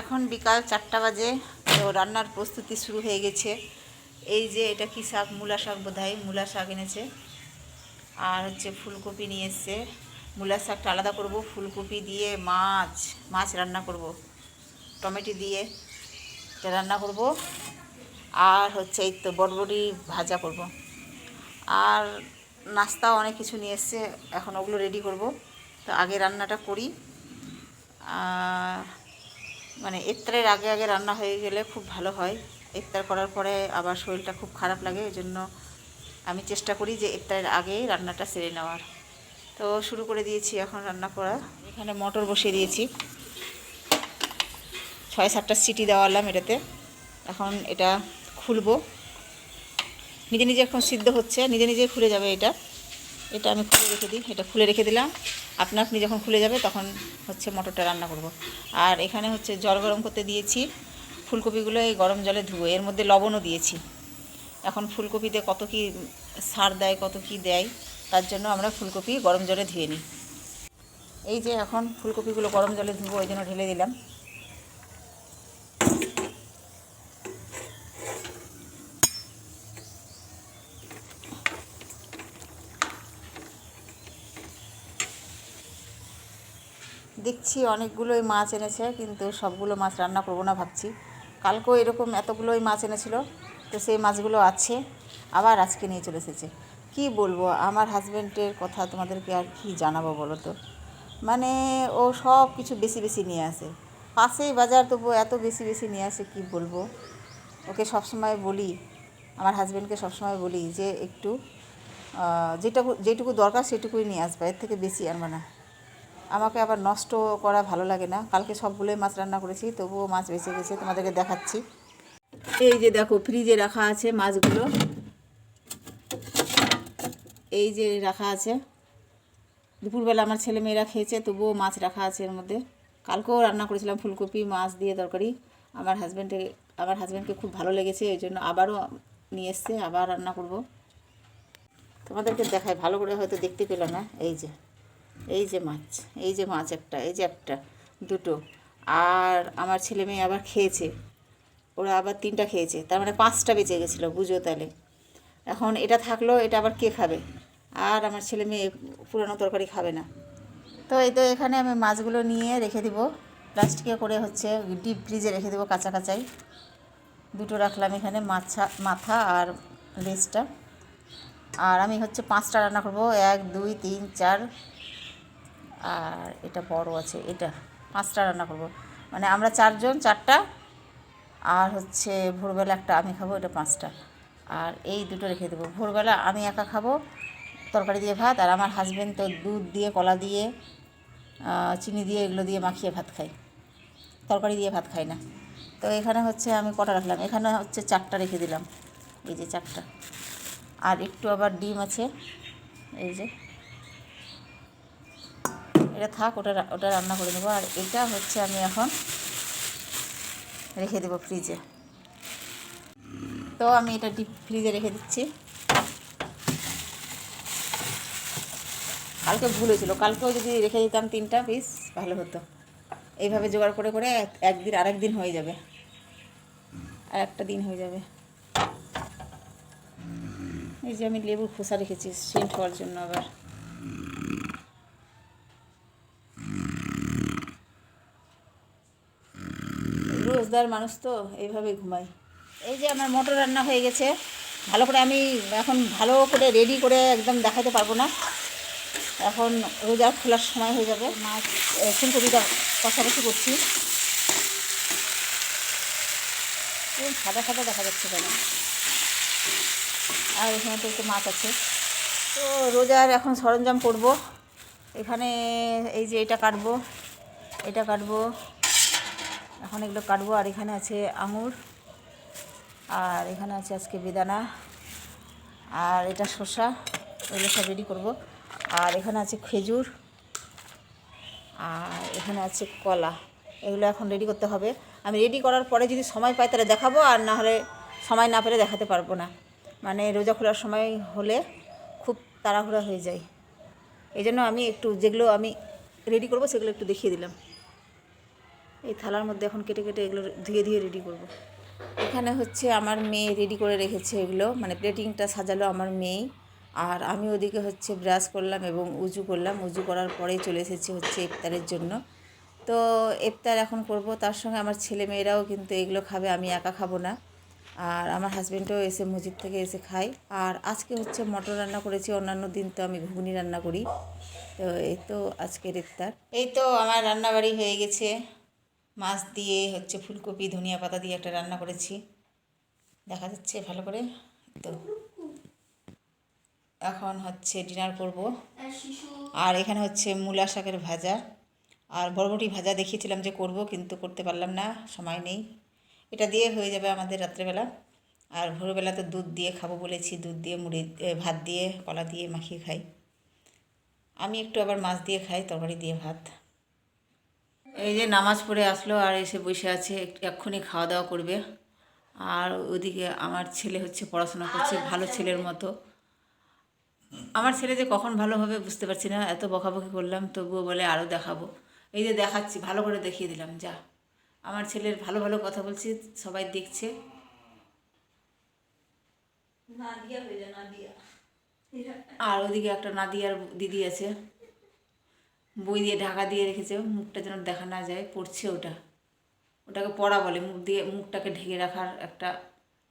এখন বিকাল চারটা বাজে, তো রান্নার প্রস্তুতি শুরু হয়ে গেছে। এই যে এটা কি শাক? মূলা শাক বোধহয়, মূলা শাক এনেছে। আর হচ্ছে ফুলকপি নিয়ে এসছে। মূলার শাকটা আলাদা করব, ফুলকপি দিয়ে মাছ মাছ রান্না করব। টমেটো দিয়ে এটা রান্না করব। আর হচ্ছে এই তো বটবটি ভাজা করব। আর নাস্তা অনেক কিছু নিয়ে এসছে, এখন ওগুলো রেডি করব। তো আগে রান্নাটা করি। মানে ইফতারের আগে আগে রান্না হয়ে গেলে খুব ভালো হয়। ইফতার করার পরে আবার শরীরটা খুব খারাপ লাগে ওই জন্য আমি চেষ্টা করি যে ইফতারের আগেই রান্নাটা সেরে নেওয়ার। তো শুরু করে দিয়েছি এখন রান্না করা। এখানে মটর বসিয়ে দিয়েছি। ছয় সাতটা সিটি দেওয়ালাম এটাতে। এখন এটা খুলবো। নিজে নিজে এখন সিদ্ধ হচ্ছে, নিজে নিজে খুলে যাবে এটা। এটা আমি খুলে রেখে দিই। এটা খুলে রেখে দিলাম। আপনা আপনি যখন খুলে যাবে তখন হচ্ছে মটরটা রান্না করব। আর এখানে হচ্ছে জল গরম করতে দিয়েছি। ফুলকপিগুলো এই গরম জলে ধুবো। এর মধ্যে লবণও দিয়েছি। এখন ফুলকপিতে কত কি সার দেয়, কত কি দেয়, তার জন্য আমরা ফুলকপি গরম জলে ধুয়ে নিই। এই যে এখন ফুলকপিগুলো গরম জলে ধুবো, ওই জন্য ঢেলে দিলাম। দেখছি অনেকগুলোই মাছ এনেছে, কিন্তু সবগুলো মাছ রান্না করব না ভাবছি। কালকেও এরকম এতগুলোই মাছ এনেছিল, তো সেই মাছগুলো আছে, আবার আজকে নিয়ে চলে এসেছে। কী বলব, আমার হাজব্যান্ডের কথা তোমাদেরকে আর কি জানাব বলো তো? মানে ও সব কিছু বেশি বেশি নিয়ে আসে। পাশেই বাজার তবু এত বেশি বেশি নিয়ে আসে, কি বলব? ওকে সবসময় বলি, আমার হাজব্যান্ডকে সবসময় বলি যে একটু যেটুকু যেটুকু দরকার সেটুকুই নিয়ে আসবে, এর থেকে বেশি আনবে না। আমাকে আবার নষ্ট করা ভালো লাগে না। কালকে সবগুলোই মাছ রান্না করেছি, তবুও মাছ বেঁচে গেছে, তোমাদেরকে দেখাচ্ছি। এই যে দেখো ফ্রিজে রাখা আছে মাছগুলো। এই যে রাখা আছে। দুপুরবেলা আমার ছেলে মেয়েরা খেয়েছে, তবুও মাছ রাখা আছে এর মধ্যে। কালকেও রান্না করেছিলাম ফুলকপি, মাছ দিয়ে তরকারি। আমার হাজব্যান্ডে আমার হাজব্যান্ডকে খুব ভালো লেগেছে, এই জন্য আবারও নিয়ে এসছে, আবার রান্না করব। তোমাদেরকে দেখায় ভালো করে হয়তো দেখতে পেলাম না এই যে। এই যে মাছ, এই যে মাছ একটা, এই যে একটা, দুটো। আর আমার ছেলে মেয়ে আবার খেয়েছে। ওরা আবার তিনটা খেয়েছে। তার মানে পাঁচটা বেঁচে গেছিল, বুঝো তাহলে। এখন এটা থাকল, এটা আবার কে খাবে? আর আমার ছেলে মেয়ে পুরানো তরকারি খাবে না। তো এই তো এখানে আমি মাছগুলো নিয়ে রেখে দিব। প্লাস্টিকে করে হচ্ছে ডিপ ফ্রিজে রেখে দেবো কাঁচা দুটো রাখলাম এখানে, মাছা, মাথা আর লেজটা। আর আমি হচ্ছে পাঁচটা রান্না করব। এক, দুই, তিন, চার আর এটা বড় আছে, এটা পাঁচটা রান্না করব। মানে আমরা চারজন, চারটা, আর হচ্ছে ভোরবেলা একটা আমি খাব, এটা পাঁচটা। আর এই দুটো রেখে দেবো। ভোরবেলা আমি একা খাব, তরকারি দিয়ে ভাত, আর আমার হাজব্যান্ড তো দুধ দিয়ে, কলা দিয়ে চিনি দিয়ে এগুলো দিয়ে মাখিয়ে ভাত খাই তরকারি দিয়ে ভাত খাই না। তো এখানে হচ্ছে আমি কটা রাখলাম? এখানে হচ্ছে চারটা রেখে দিলাম। এই যে চারটা। আর একটু আবার ডিম আছে। এই যে এটা থাক, ওটা ওটা রান্না করে নেব। আর এটা হচ্ছে আমি এখন রেখে দেবো ফ্রিজে। তো আমি এটা ডিপ ফ্রিজে রেখে দিচ্ছি। কালকে ভুল হয়েছিল। কালকেও যদি রেখে দিতাম তিনটা পিস ভালো হতো। এইভাবে জোগাড় করে করে এক- একদিন, আরেক দিন হয়ে যাবে। আর একটা দিন হয়ে যাবে। এই যে আমি লেবুর খোসা রেখেছি, সেন্ট হওয়ার জন্য আবার। রোজদার মানুষ তো এইভাবে ঘুমাই এই যে আমার মটর রান্না হয়ে গেছে, ভালো করে আমি এখন ভালো করে রেডি করে একদম দেখাতে পারব না। এখন রোজা খোলার সময় হয়ে যাবে। মাছ ফুলকপিটা কষাকষি করছি। সাদা সাদা দেখা যাচ্ছে কেন? আর এখানে তো একটু মাছ আছে। তো রোজার এখন সরঞ্জাম করব। এখানে এই যে এটা কাটবো এটা কাটবো। এখন এগুলো কাটবো, আর এখানে আছে আঙুর, আর এখানে আছে আজকে বেদানা, আর এটা শসা এগুলো সব রেডি করব। আর এখানে আছে খেজুর, আর এখানে আছে কলা, এগুলো এখন রেডি করতে হবে। আমি রেডি করার পরে যদি সময় পাই তাহলে দেখাবো, আর না হলে সময় না পেলে দেখাতে পারব না। মানে রোজা খোলার সময় হলে খুব তাড়াহুড়া হয়ে যায়। এই জন্য আমি একটু যেগুলো আমি রেডি করব সেগুলো একটু দেখিয়ে দিলাম। এই থালার মধ্যে এখন কেটে কেটে এগুলো ধুয়ে ধুয়ে রেডি করব। এখানে হচ্ছে আমার মেয়ে রেডি করে রেখেছে এগুলো মানে প্লেটিংটা সাজালো আমার মেয়েই। আর আমি ওদিকে হচ্ছে ব্রাশ করলাম এবং উজু করলাম। উজু করার পরেই চলে এসেছি হচ্ছে ইফতারের জন্য। তো ইফতার এখন করব, তার সঙ্গে আমার ছেলে মেয়েরাও কিন্তু এগুলো খাবে, আমি একা খাব না। আর আমার হাজব্যান্ডও এসে মসজিদ থেকে এসে খায়। আর আজকে হচ্ছে মটর রান্না করেছি, অন্যান্য দিন তো আমি ঘুগনি রান্না করি। তো এই তো আজকের ইফতার। এই তো আমার রান্নাবাড়ি হয়ে গেছে। মাছ দিয়ে হচ্ছে ফুলকপি, ধনিয়া পাতা দিয়ে একটা রান্না করেছি। দেখা যাচ্ছে ভালো করে। তো এখন হচ্ছে ডিনার করব। আর এখানে হচ্ছে মূলা শাকের ভাজা। আর বরবটি ভাজা দেখিয়েছিলাম যে করব, কিন্তু করতে পারলাম না, সময় নেই। এটা দিয়ে হয়ে যাবে আমাদের রাত্রেবেলা। আর ভোরবেলা তো দুধ দিয়ে খাব বলেছি, দুধ দিয়ে মুড়ি ভাত দিয়ে, কলা দিয়ে মাখিয়ে খাই। আমি একটু আবার মাছ দিয়ে খাই, তরকারি দিয়ে ভাত। এই যে নামাজ পড়ে আসলো আর এসে বসে আছে এক- এক্ষুনি খাওয়া দাওয়া করবে। আর ওদিকে আমার ছেলে হচ্ছে পড়াশোনা করছে ভালো ছেলের মতো। আমার ছেলে যে কখন ভালো হবে বুঝতে পারছি না এত বকাবকি করলাম তবুও বলে আরও দেখাবো। এই যে দেখাচ্ছি ভালো করে দেখিয়ে দিলাম যা। আমার ছেলের ভালো ভালো কথা বলছি সবাই দেখছে। আর ওদিকে একটা নাদিয়ার দিদি আছে। বই দিয়ে ঢাকা দিয়ে রেখেছে, মুখটা যেন দেখা না যায়, পড়ছে ওটা। ওটাকে পড়া বলে, মুখ দিয়ে, মুখটাকে ঢেকে রাখার একটা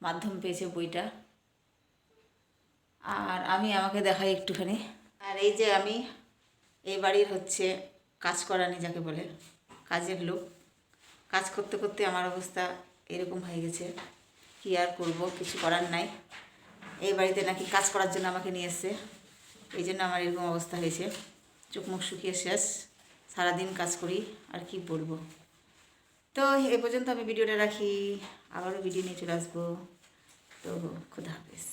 মাধ্যম পেয়েছে বইটা। আর আমি আমাকে দেখাই একটুখানি। আর এই যে আমি, এই বাড়ির হচ্ছে কাজ করানি যাকে বলে, কাজের লোক। কাজ করতে করতে আমার অবস্থা এরকম হয়ে গেছে। কী আর করব, কিছু করার নাই। এই বাড়িতে নাকি কাজ করার জন্য আমাকে নিয়ে এসছে। এই জন্য আমার এরকম অবস্থা হয়েছে। চোখ মুখ শুকিয়ে শেষ। সারাদিন কাজ করি, আর কি বলব? তো এ পর্যন্ত আমি ভিডিওটা রাখি, আবারও ভিডিও নিয়ে চলে আসব। তো খুদা হাফেজ।